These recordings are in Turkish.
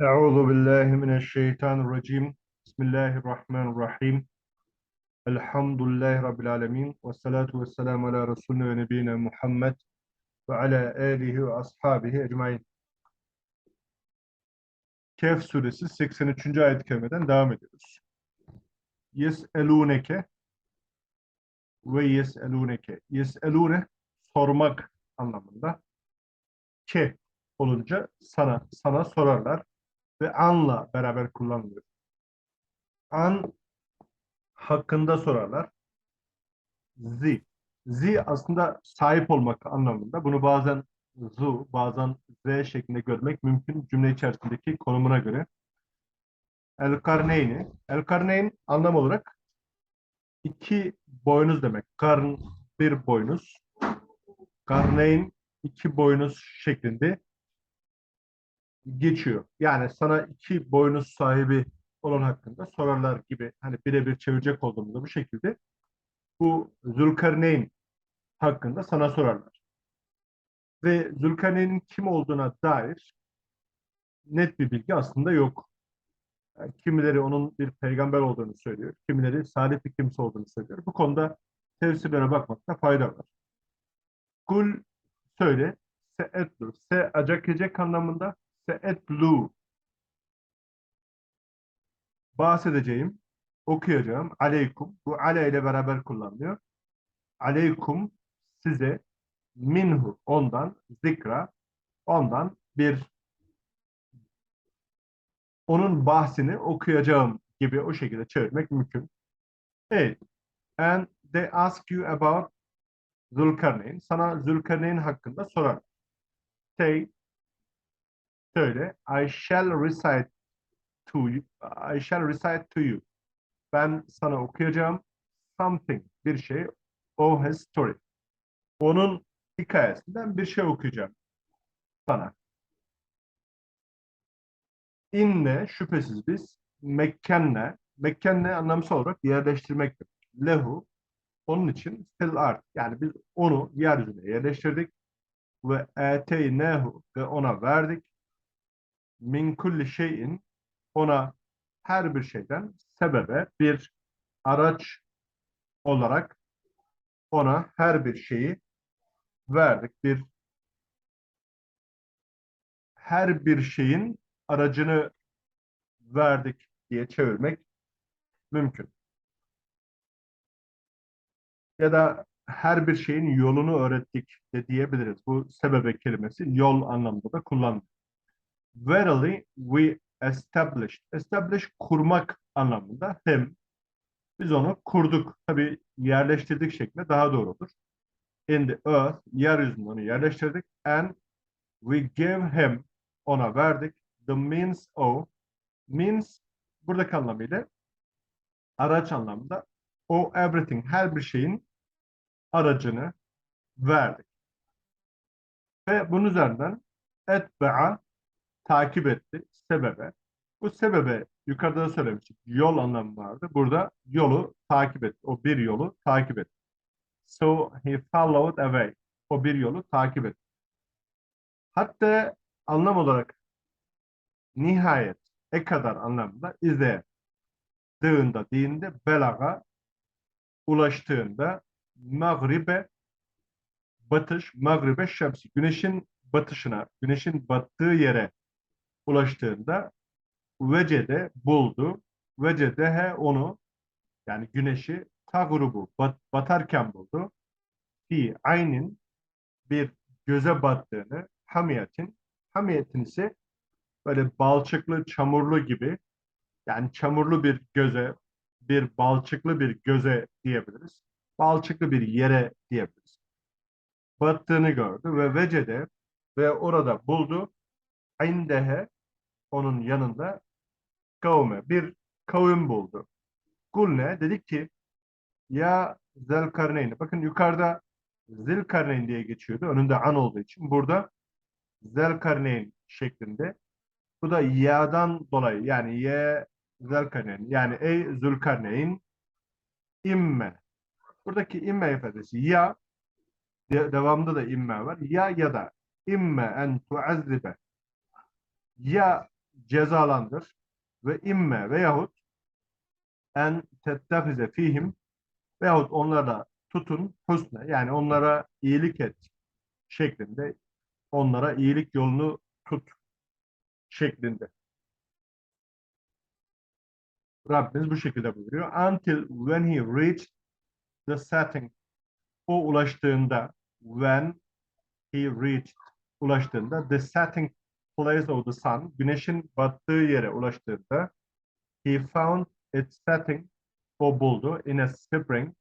Euzu billahi mineşşeytanirracim. Bismillahirrahmanirrahim. Elhamdülillahi rabbil alamin ve salatu vesselamü ala resulina ve nebiyina Muhammed ve ala alihi ve ashabihi ecmaîn. Kehf suresi 83. ayet-i kerimeden devam ediyoruz. Yeseluneke ve yeseluneke. Yeselune sormak anlamında. Ke olunca sana sana sorarlar ve anla beraber kullanılıyor. An hakkında sorarlar. Zi. Zi aslında sahip olmak anlamında. Bunu bazen zu, bazen z şeklinde görmek mümkün cümle içerisindeki konumuna göre. El karneyni. El karneyn anlam olarak iki boynuz demek. Karn bir boynuz. Karneyn iki boynuz şeklinde geçiyor. Yani sana iki boynuz sahibi olan hakkında sorarlar gibi hani birebir çevirecek olduğumuzda bu şekilde bu Zülkarneyn hakkında sana sorarlar. Ve Zülkarneyn'in kim olduğuna dair net bir bilgi aslında yok. Yani kimileri onun bir peygamber olduğunu söylüyor. Kimileri salih bir kimse olduğunu söylüyor. Bu konuda tefsirlere bakmakta fayda var. Kul söyle se etlu. Se acak ecek anlamında se etlu. Bahsedeceğim, okuyacağım. Aleykum. Bu ale ile beraber kullanılıyor. Aleykum size minhu ondan zikra ondan bir onun bahsini okuyacağım gibi o şekilde çevirmek mümkün. Evet. And they ask you about Zulkarneyn. Sana Zulkarneyn hakkında sorar. Say, söyle. I shall recite to you. I shall recite to you. Ben sana okuyacağım. Something, bir şey. O his story. Onun hikayesinden bir şey okuyacağım sana. İnne şüphesiz biz Mekkenne, Mekkenne anlamsal olarak yerleştirmektir. Lehu onun için fil art yani biz onu yeryüzüne yerleştirdik ve eteynehu ve ona verdik min kulli şeyin ona her bir şeyden sebebe bir araç olarak ona her bir şeyi verdik. Bir her bir şeyin aracını verdik diye çevirmek mümkün. Ya da her bir şeyin yolunu öğrettik de diyebiliriz. Bu sebebe kelimesi yol anlamında da kullanılır. Verily we established. Establish kurmak anlamında hem biz onu kurduk. Tabi yerleştirdik şeklinde daha doğrudur. In the earth, yeryüzünde onu yerleştirdik. And we gave him, ona verdik. The means of, means buradaki anlamıyla araç anlamında o everything, her bir şeyin aracını verdik. Ve bunun üzerinden etbe'a takip etti sebebe. Bu sebebe yukarıda da söylemiştik. Yol anlamı vardı. Burada yolu takip etti. O bir yolu takip etti. So he followed away. O bir yolu takip etti. Hatta anlam olarak nihayet e kadar anlamında izle dığında dinde belaga ulaştığında mağribe batış mağribe şemsi güneşin batışına güneşin battığı yere ulaştığında vecede buldu. Vecedehe onu yani güneşi ta grubu bat, batarken buldu. Fi aynin bir göze battığını hamiyetin hamiyetin ise böyle balçıklı çamurlu gibi yani çamurlu bir göze bir balçıklı bir göze diyebiliriz. Balçıklı bir yere diyebiliriz. Battığını gördü ve vecede ve orada buldu. Indehe onun yanında kavme bir kavim buldu. Kulne dedik ki ya Zelkarneyn. Bakın yukarıda Zilkarneyn diye geçiyordu. Önünde an olduğu için. Burada Zelkarneyn şeklinde. Bu da ya'dan dolayı yani ye Zelkarneyn. Yani ey Zülkarneyn imme. Buradaki imme ifadesi ya de, devamında da imme var. Ya ya da imme en tuazzibe ya cezalandır ve imme veyahut en tettehize fihim veyahut onlara tutun husne yani onlara iyilik et şeklinde onlara iyilik yolunu tut şeklinde. Rabbimiz bu şekilde buyuruyor. Until when he reached the setting o ulaştığında when he reached ulaştığında the setting place of the sun güneşin battığı yere ulaştığında he found its setting o buldu in a spring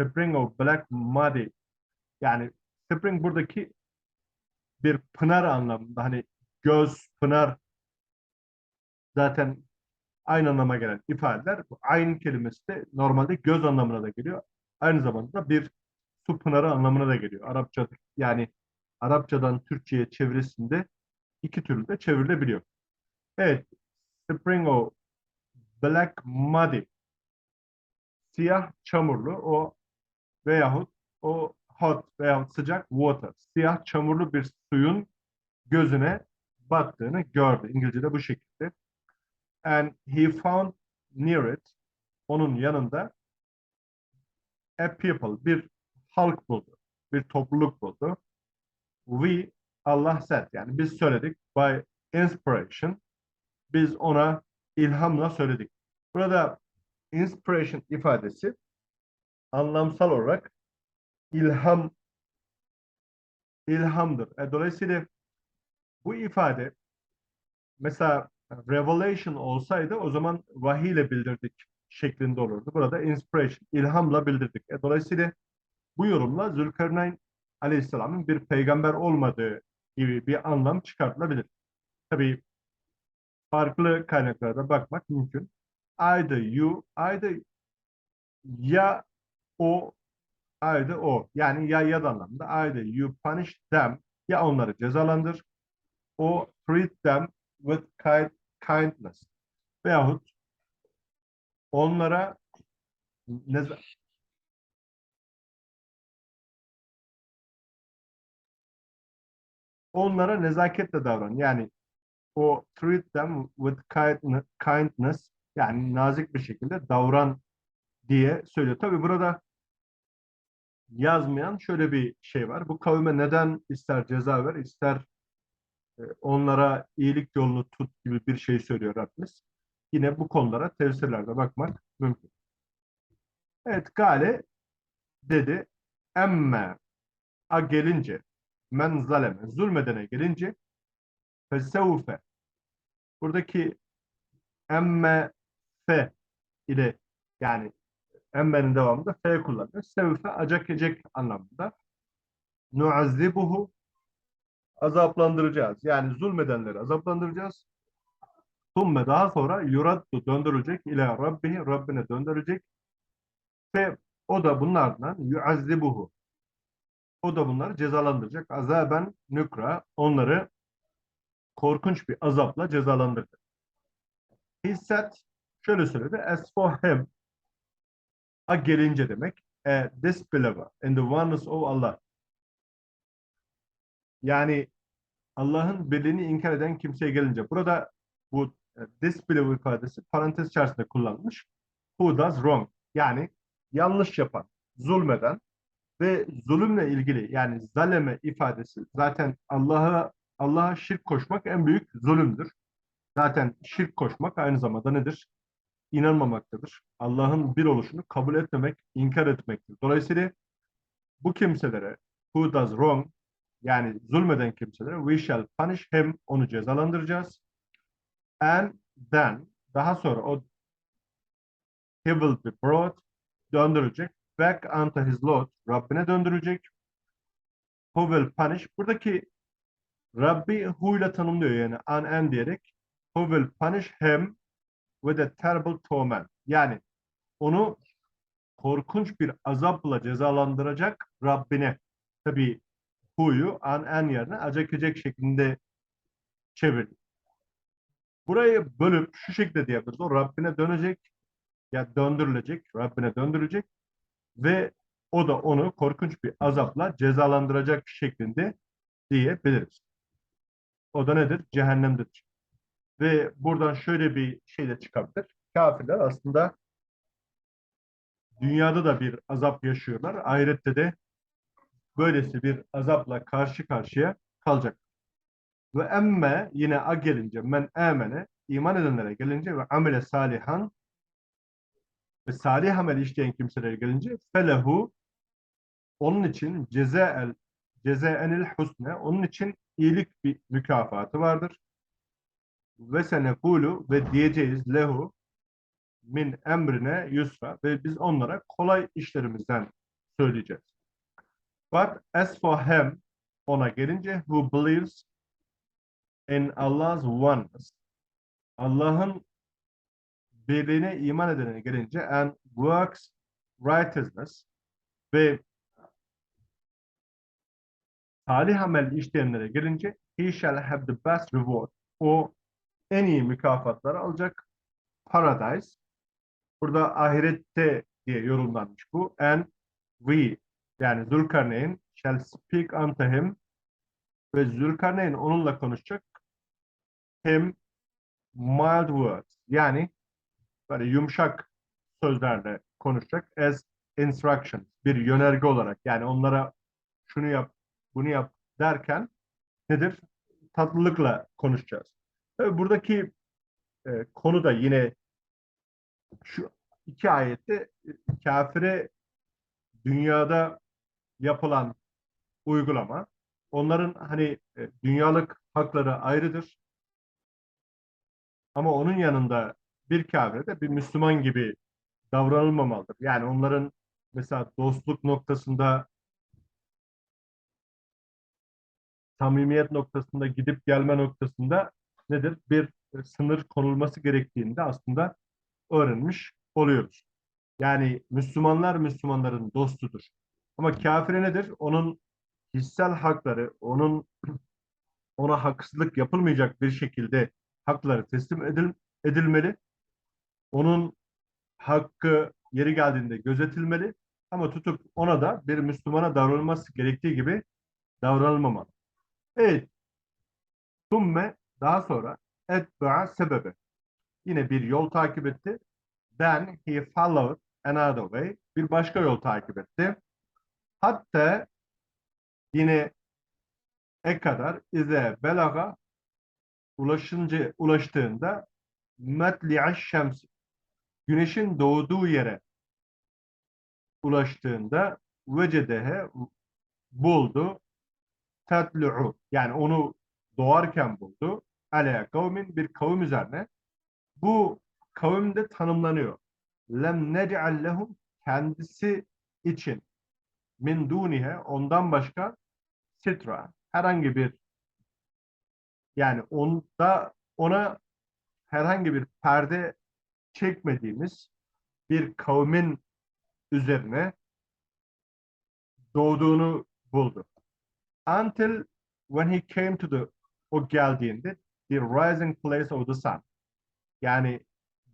spring of black muddy yani spring buradaki bir pınar anlamında hani göz pınar zaten aynı anlama gelen ifadeler. Aynı kelimesi de normalde göz anlamına da geliyor. Aynı zamanda bir su pınarı anlamına da geliyor. Arapça yani Arapçadan Türkçe'ye çevirisinde iki türlü de çevrilebiliyor. Evet. Spring of Black Muddy siyah çamurlu o veyahut o hot veyahut sıcak water siyah çamurlu bir suyun gözüne battığını gördü. İngilizce'de bu şekilde. And he found near it onun yanında a people bir halk buldu. Bir topluluk buldu. We Allah said yani biz söyledik by inspiration biz ona ilhamla söyledik. Burada inspiration ifadesi anlamsal olarak ilham ilhamdır. E, dolayısıyla bu ifade mesela revelation olsaydı o zaman vahiy ile bildirdik şeklinde olurdu. Burada inspiration, ilhamla bildirdik. E, dolayısıyla bu yorumla Zülkarneyn Aleyhisselam'ın bir peygamber olmadığı gibi bir anlam çıkartılabilir. Tabii farklı kaynaklarda bakmak mümkün. Either you, either ya o, either o. Yani ya ya da anlamda. Either you punish them, ya onları cezalandır. O treat them with kind, kindness. Veyahut onlara onlara nezaketle davran. Yani o treat them with kind- kindness yani nazik bir şekilde davran diye söylüyor. Tabii burada yazmayan şöyle bir şey var. Bu kavme neden ister ceza ver, ister e, onlara iyilik yolunu tut gibi bir şey söylüyor Rabbimiz. Yine bu konulara tefsirlerde bakmak mümkün. Evet, Gale dedi, emme a gelince, men zaleme, zulmedene gelince, fesevfe, buradaki emme fe ile yani emmenin devamında fe kullanıyor. Sevfe acak ecek anlamında. Nuazzibuhu azaplandıracağız. Yani zulmedenleri azaplandıracağız. Tumme daha sonra yuraddu döndürülecek ile Rabbihi Rabbine döndürecek ve o da bunlardan yuazzibuhu o da bunları cezalandıracak. Azaben nükra onları korkunç bir azapla cezalandırdı. Said şöyle söyledi. As for him a gelince demek a disbeliever in the oneness of Allah. Yani Allah'ın birliğini inkar eden kimseye gelince. Burada bu e, disbeliever ifadesi parantez içerisinde kullanılmış. Who does wrong? Yani yanlış yapan, zulmeden ve zulümle ilgili yani zaleme ifadesi zaten Allah'a Allah'a şirk koşmak en büyük zulümdür. Zaten şirk koşmak aynı zamanda nedir? İnanmamaktadır. Allah'ın bir oluşunu kabul etmemek, inkar etmektir. Dolayısıyla bu kimselere who does wrong yani zulmeden kimselere we shall punish him onu cezalandıracağız. And then daha sonra o he will be brought döndürülecek back unto his Lord Rabbine döndürülecek. Who will punish buradaki Rabbi who ile tanımlıyor yani an and diyerek who will punish him with a terrible torment. Yani onu korkunç bir azapla cezalandıracak Rabbine. Tabi who'yu an and yerine acak ecek şeklinde çevirdi. Burayı bölüp şu şekilde diyebiliriz. O Rabbine dönecek ya döndürülecek, Rabbine döndürülecek ve o da onu korkunç bir azapla cezalandıracak şeklinde diyebiliriz. O da nedir? Cehennemdir. Ve buradan şöyle bir şey de çıkabilir. Kafirler aslında dünyada da bir azap yaşıyorlar. Ahirette de böylesi bir azapla karşı karşıya kalacak. Ve emme yine a gelince men amene iman edenlere gelince ve amele salihan ve salih amel işleyen kimselere gelince felehu onun için cezael cezaenil husne onun için iyilik bir mükafatı vardır. Ve senekulu ve diyeceğiz lehu min emrine yusra ve biz onlara kolay işlerimizden söyleyeceğiz. But as for him ona gelince who believes in Allah's oneness Allah'ın birliğine iman edene gelince and works righteousness ve salih amel işleyenlere gelince he shall have the best reward. O en iyi mükafatları alacak. Paradise. Burada ahirette diye yorumlanmış bu. And we yani Zülkarneyn shall speak unto him ve Zülkarneyn onunla konuşacak. Him mild words yani böyle yumuşak sözlerle konuşacak as instructions bir yönerge olarak yani onlara şunu yap bunu yap derken nedir? Tatlılıkla konuşacağız. Tabii buradaki e, konu da yine şu iki ayette e, kafire dünyada yapılan uygulama onların hani e, dünyalık hakları ayrıdır. Ama onun yanında bir kafire de bir Müslüman gibi davranılmamalıdır. Yani onların mesela dostluk noktasında samimiyet noktasında gidip gelme noktasında nedir? Bir sınır konulması gerektiğinde aslında öğrenmiş oluyoruz. Yani Müslümanlar Müslümanların dostudur. Ama kafire nedir? Onun hissel hakları, onun ona haksızlık yapılmayacak bir şekilde hakları teslim edil, edilmeli. Onun hakkı yeri geldiğinde gözetilmeli. Ama tutup ona da bir Müslümana davranılması gerektiği gibi davranılmamalı. Evet. Tumme daha sonra etba'a sebebe. Yine bir yol takip etti. Then he followed another way. Bir başka yol takip etti. Hatta yine e kadar ize belaga ulaşınca ulaştığında metli'aş şems güneşin doğduğu yere ulaştığında vecedehe buldu tetlu'u yani onu doğarken buldu. Aleyha kavmin bir kavim üzerine. Bu kavim tanımlanıyor. Lem nec'al lehum kendisi için min dunihe ondan başka sitra herhangi bir yani onda ona herhangi bir perde çekmediğimiz bir kavmin üzerine doğduğunu buldu. Until when he came to the o geldiğinde the rising place of the sun. Yani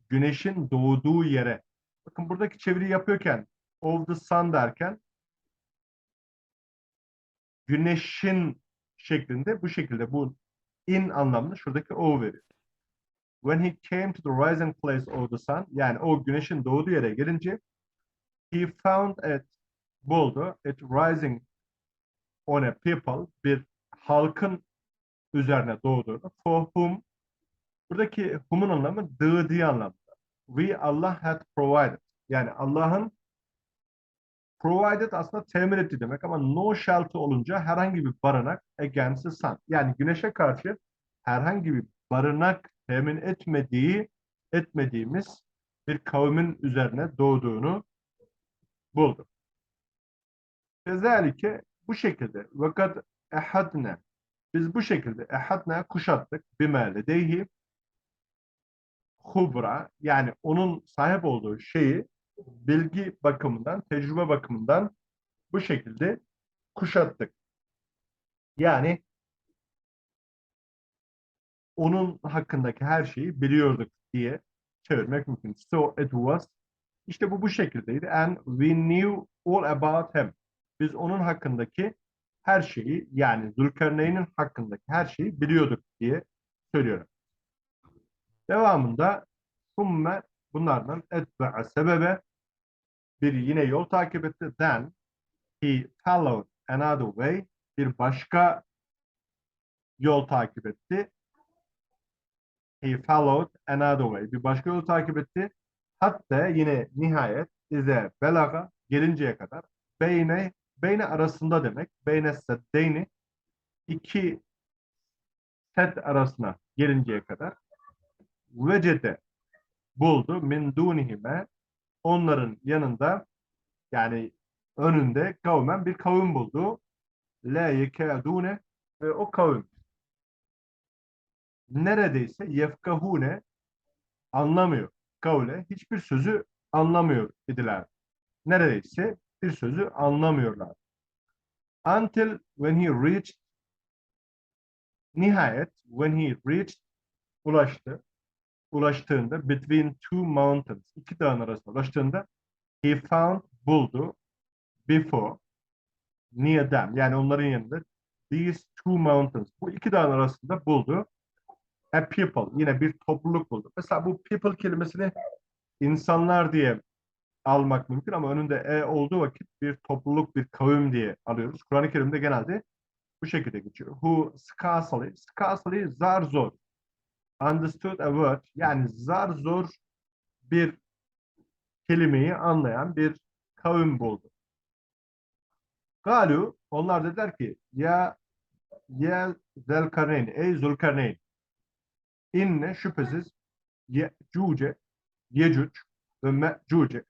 güneşin doğduğu yere. Bakın buradaki çeviri yapıyorken of the sun derken güneşin şeklinde bu şekilde bu in anlamında şuradaki o veriyor. When he came to the rising place of the sun yani o güneşin doğduğu yere gelince he found it buldu it rising on a people bir halkın üzerine doğduğunu for whom buradaki whom'un anlamı dığdığı anlamda. We Allah had provided. Yani Allah'ın provided aslında temin etti demek ama no shelter olunca herhangi bir barınak against the sun. Yani güneşe karşı herhangi bir barınak temin etmediği etmediğimiz bir kavmin üzerine doğduğunu bulduk. Kezalike bu şekilde vakat ehadne biz bu şekilde ehadne kuşattık bime ledeyhi hubra yani onun sahip olduğu şeyi bilgi bakımından, tecrübe bakımından bu şekilde kuşattık. Yani onun hakkındaki her şeyi biliyorduk diye çevirmek mümkün. So it was işte bu bu şekildeydi. And we knew all about him. Biz onun hakkındaki her şeyi yani Zülkarneyn'in hakkındaki her şeyi biliyorduk diye söylüyorum. Devamında summe bunlardan etbe'a sebebe bir yine yol takip etti. Then he followed another way bir başka yol takip etti. He followed another way. Bir başka yol takip etti. Hatta yine nihayet ize belaga gelinceye kadar beyne beyne arasında demek. Beyne seddeyni iki set arasına gelinceye kadar vecede buldu min dunihime onların yanında yani önünde kavmen bir kavim buldu. La yekadune ve o kavim neredeyse yefkahune anlamıyor. Kavle hiçbir sözü anlamıyor idiler. Neredeyse bir sözü anlamıyorlar. Until when he reached nihayet when he reached ulaştı ulaştığında between two mountains iki dağın arasında ulaştığında he found buldu before near them yani onların yanında these two mountains bu iki dağın arasında buldu a people yine bir topluluk buldu. Mesela bu people kelimesini insanlar diye almak mümkün ama önünde e olduğu vakit bir topluluk, bir kavim diye alıyoruz. Kur'an-ı Kerim'de genelde bu şekilde geçiyor. Who scarcely, scarcely zar zor. Understood a word yani zar zor bir kelimeyi anlayan bir kavim buldu. Galu onlar dediler ki ya ya Zelkarneyn ey Zulkarneyn inne şüphesiz Yecuce Yecüc ve Mecuce.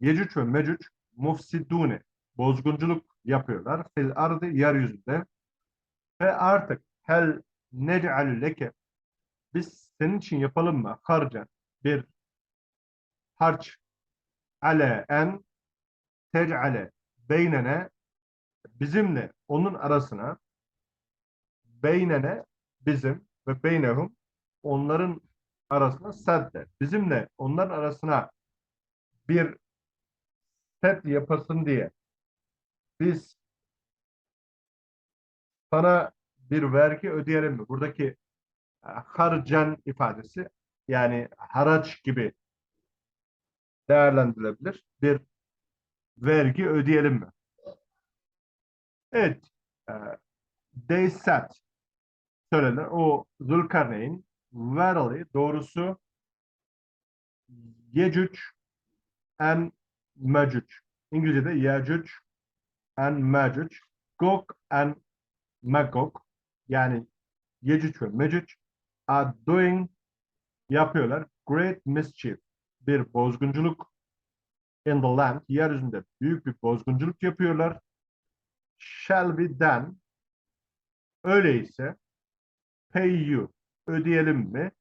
Yecüc ve Mecüc mufsidune bozgunculuk yapıyorlar. Fil ardı yeryüzünde. Ve artık hel nec'alü leke biz senin için yapalım mı? Harca bir harç ale en tec'ale beynene bizimle onun arasına beynene bizim ve beynehum onların arasına sedde. Bizimle onların arasına bir set yapasın diye biz sana bir vergi ödeyelim mi? Buradaki e, harcen ifadesi yani haraç gibi değerlendirilebilir. Bir vergi ödeyelim mi? Evet. e, They said söylenir. O Zulkarneyn verily doğrusu Yecüc and Mecüc. İngilizce'de Yecüc and Mecüc. Gog and Magog yani Yecüc ve Mecüc are doing yapıyorlar. Great mischief. Bir bozgunculuk in the land. Yeryüzünde büyük bir bozgunculuk yapıyorlar. Shall we then öyleyse pay you ödeyelim mi?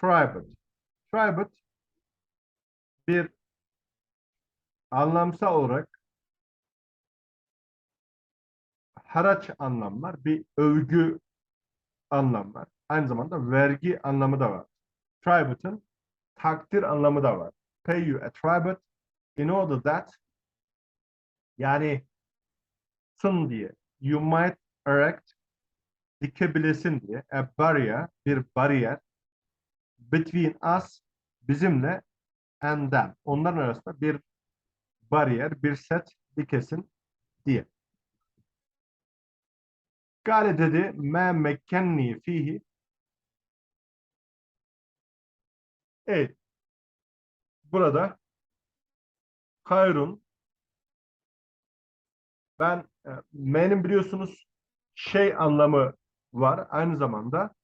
Tribute. Tribute bir anlamsal olarak haraç anlam var. Bir övgü anlam var. Aynı zamanda vergi anlamı da var. Tribute'ın takdir anlamı da var. Pay you a tribute in order that yani sun diye you might erect dikebilesin diye a barrier bir bariyer between us bizimle and them onların arasında bir bariyer bir set dikesin diye. Gale dedi me mekkenni fihi Evet. Burada hayrun ben e, me'nin biliyorsunuz şey anlamı var. Aynı zamanda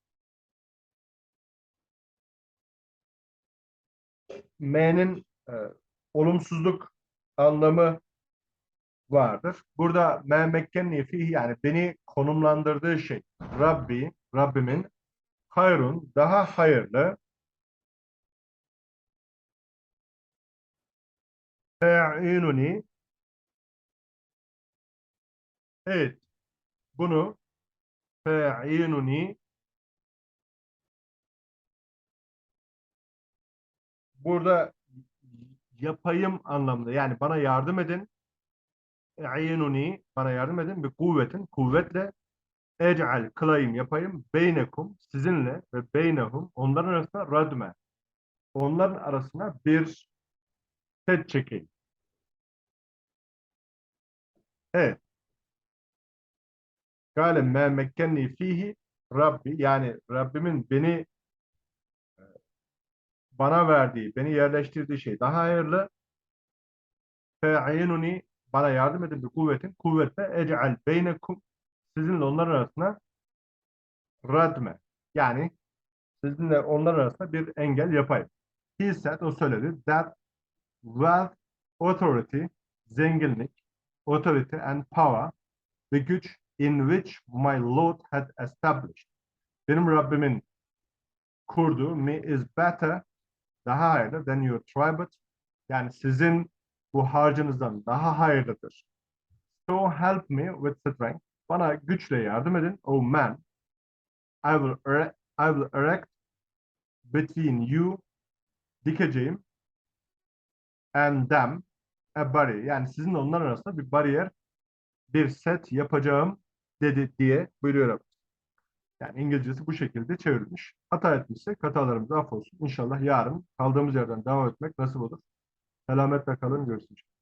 M'nin e, olumsuzluk anlamı vardır. Burada me mekkenni fihi yani beni konumlandırdığı şey Rabbi, Rabbimin hayrun daha hayırlı fe'inuni evet bunu fe'inuni burada yapayım anlamında yani bana yardım edin. E'inuni bana yardım edin bir kuvvetin kuvvetle ec'al kılayım yapayım beynekum sizinle ve beynehum onların arasında radme onların arasına bir set çekeyim. Evet. Gale me mekkenni fihi Rabbi yani Rabbimin beni e, bana verdiği, beni yerleştirdiği şey daha hayırlı. Fe'inuni bana yardım edin bir kuvvetin. Kuvvetle ec'al beynekum sizinle onların arasına radme yani sizinle onların arasında bir engel yapayım. He said, o söyledi that wealth, authority, zenginlik, authority and power ve güç in which my Lord had established. Benim Rabbimin kurduğu me is better daha hayırlı than your tribute yani sizin bu harcınızdan daha hayırlıdır. So help me with strength. Bana güçle yardım edin. Oh man. I will erect, I will erect between you dikeceğim and them a barrier. Yani sizin onlar arasında bir bariyer bir set yapacağım dedi diye buyuruyor. Yani İngilizcesi bu şekilde çevrilmiş. Hata etmişsek hatalarımız affolsun. İnşallah yarın kaldığımız yerden devam etmek nasip olur. Selametle kalın. Görüşürüz.